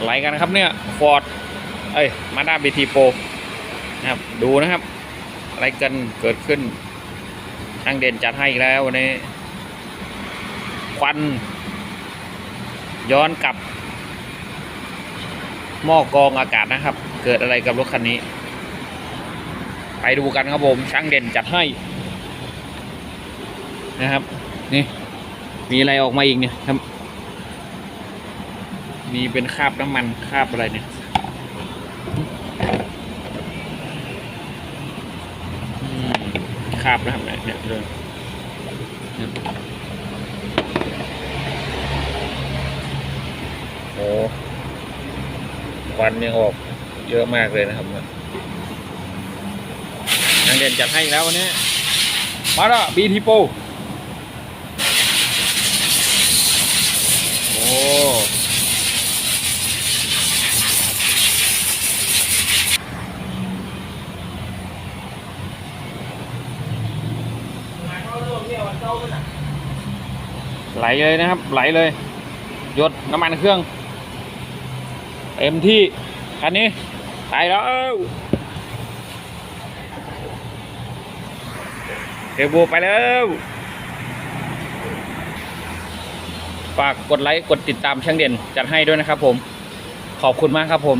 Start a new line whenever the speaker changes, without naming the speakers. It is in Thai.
อะไรกันครับเนี่ยฟอร์ดเอ้ยมาด้าบีทีโปนะครับดูนะครับ อะไรกันเกิดขึ้นช่างเด่นจัดให้อีกแล้ววันนี้ควัน ย้อนกลับ หม้อกรองอากาศนะครับ เกิดอะไรกับรถคันนี้ ไปดูกันครับผมช่างเด่นจัดให้นะครับ นี่ มีอะไรออกมาอีกเนี่ยครับ มีเป็นคราบน้ำมันคราบอะไรเนี่ยคราบนะครับเนี่ยเลยโอ้ควันยังออกเยอะมากเลยนะครับเนี่ยนางเด่นจัดให้แล้ววันนี้ มาละบีทีโป ไหลเลยนะครับ ไหลเลยหยดน้ำมันเครื่อง เต็มที่คันนี้ไปแล้วเทโบไปแล้วฝากกดไลค์กดติดตามช่างเด่นจัดให้ด้วยนะครับผม ขอบคุณมากครับผม